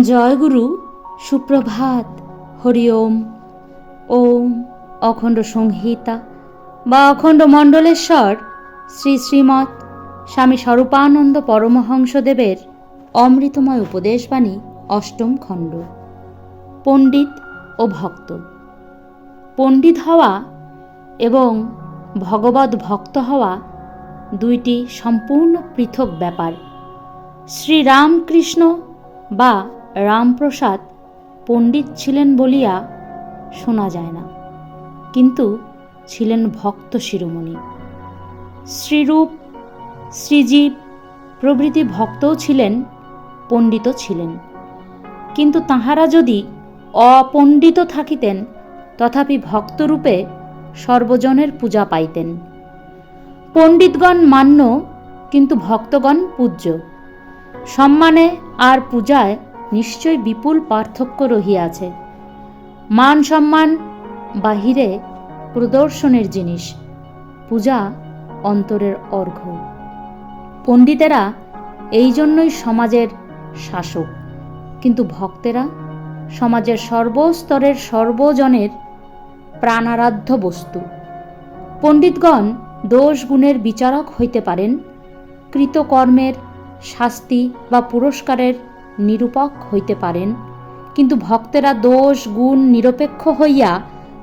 জয়গুরু, সুপ্রভাত, হরি ওম। ওম অখণ্ড সংহিতা বা অখণ্ড মণ্ডলেশ্বর, শ্রী শ্রীমৎ স্বামী স্বরূপানন্দ পরমহংসদেবের অমৃতময় উপদেশবাণী, অষ্টম খণ্ড। পণ্ডিত ও ভক্ত। পণ্ডিত হওয়া এবং ভগবত ভক্ত হওয়া দুইটি সম্পূর্ণ পৃথক ব্যাপার। শ্রীরামকৃষ্ণ বা রামপ্রসাদ পণ্ডিত ছিলেন বলিয়া শোনা যায় না। কিন্তু ছিলেন ভক্ত শিরোমণি। শ্রীরূপ, শ্রীজীব প্রভৃতি ভক্তও ছিলেন পণ্ডিত ছিলেন। কিন্তু তাহারা যদি অপণ্ডিত থাকিতেন, তথাপি ভক্তরূপে সর্বজনের পূজা পাইতেন। পণ্ডিতগণ মান্য, কিন্তু ভক্তগণ পূজ্য। সম্মানে আর পূজায় নিশ্চয় বিপুল পার্থক্য রহিয়াছে। মান সম্মান বাহিরে প্রদর্শনের জিনিস, পূজা অন্তরের অর্ঘ্য। পণ্ডিতেরা এই জন্যই সমাজের শাসক, কিন্তু ভক্তেরা সমাজের সর্বস্তরের সর্বজনের প্রাণারাধ্য বস্তু। পণ্ডিতগণ দোষ গুণের বিচারক হইতে পারেন, কৃতকর্মের শাস্তি বা পুরস্কারের নিরূপক হইতে পারেন। কিন্তু ভক্তেরা দোষ, গুণ নিরপেক্ষ হইয়া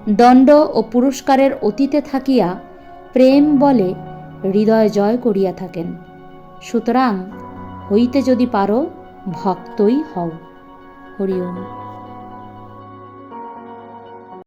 দণ্ড ও পুরস্কারের অতীতে থাকিয়া প্রেম বলে হৃদয় জয় করিয়া থাকেন। সুতরাং হইতে যদি পারো, ভক্তই হও। হরি ওম।